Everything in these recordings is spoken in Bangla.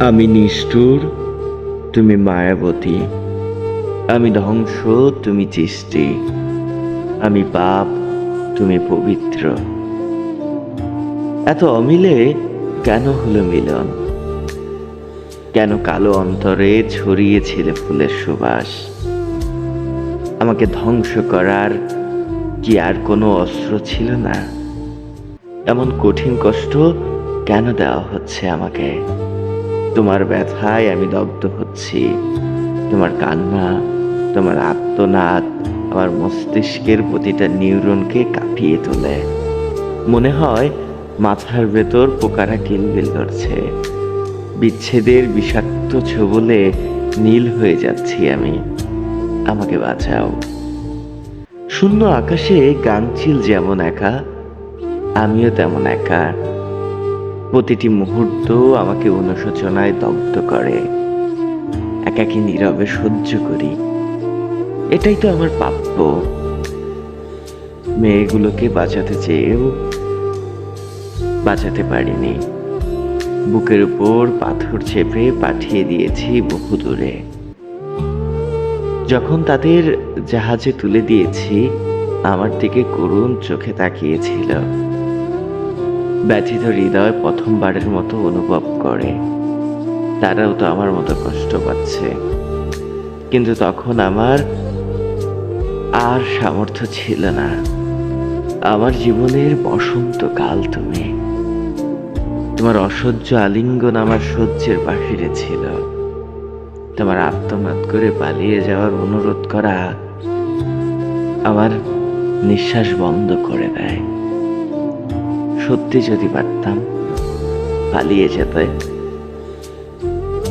আমি নিষ্ঠুর, তুমি মায়াবতী। আমি ধ্বংস, তুমি চিষ্টি আমি পাপ, তুমি পবিত্র। এত অমিলে কেন হলো মিলন? কেন কালো অন্তরে ছড়িয়েছিল ফুলের সুবাস? আমাকে ধ্বংস করার কি আর কোনো অস্ত্র ছিল না? এমন কঠিন কষ্ট কেন দেওয়া হচ্ছে আমাকে? তোমার ব্যথায় আমি দগ্ধ হচ্ছি। তোমার কান্না, তোমার আত্মনাদ আমার মস্তিষ্কের প্রতিটা নিউরনকে কাঁপিয়ে তোলে। মনে হয় মাথার ভেতর পোকারা কিলবিল করছে বিচ্ছেদের বিষাক্ত ছবলে নীল হয়ে যাচ্ছি আমি। আমাকে বাঁচাও। শূন্য আকাশে গাংচিল যেমন একা, আমিও তেমন একা। প্রতিটি মুহূর্ত আমাকে অনুশোচনায় দগ্ধ করে। একাকি নীরবে সহ্য করি। এটাই তো আমার প্রাপ্য। মেয়েগুলোকে বাঁচাতে চেয়েও বাঁচাতে পারিনি। বুকের উপর পাথর চেপে পাঠিয়ে দিয়েছি বহু দূরে। যখন তাদের জাহাজে তুলে দিয়েছি, আমার দিকে করুণ চোখে তাকিয়েছিল। ব্যথিত হৃদয় প্রথমবারের মতো অনুভব করে। তারাও তো আমার মতো কষ্ট পাচ্ছে। কিন্তু তখন আমার আর সামর্থ্য ছিল না। আমার জীবনের বসন্তকাল তুমি। তোমার অসহ্য আলিঙ্গন আমার সহ্যের বাহিরে ছিল। তোমার আত্মনাদ করে পালিয়ে যাওয়ার অনুরোধ করা আমার নিঃশ্বাস বন্ধ করে দেয়। সত্যি যদি পারতাম, পালিয়ে যেতে।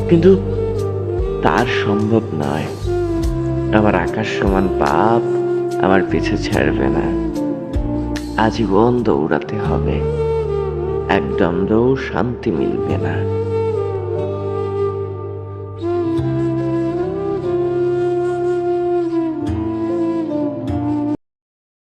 কিন্তু তার সম্ভব নয়। আমার আকাশ সমান পাপ, আমার পিছে ছাড়বে না। আজীবন দৌড়াতে হবে। একদম দৌড় শান্তি মিলবে না।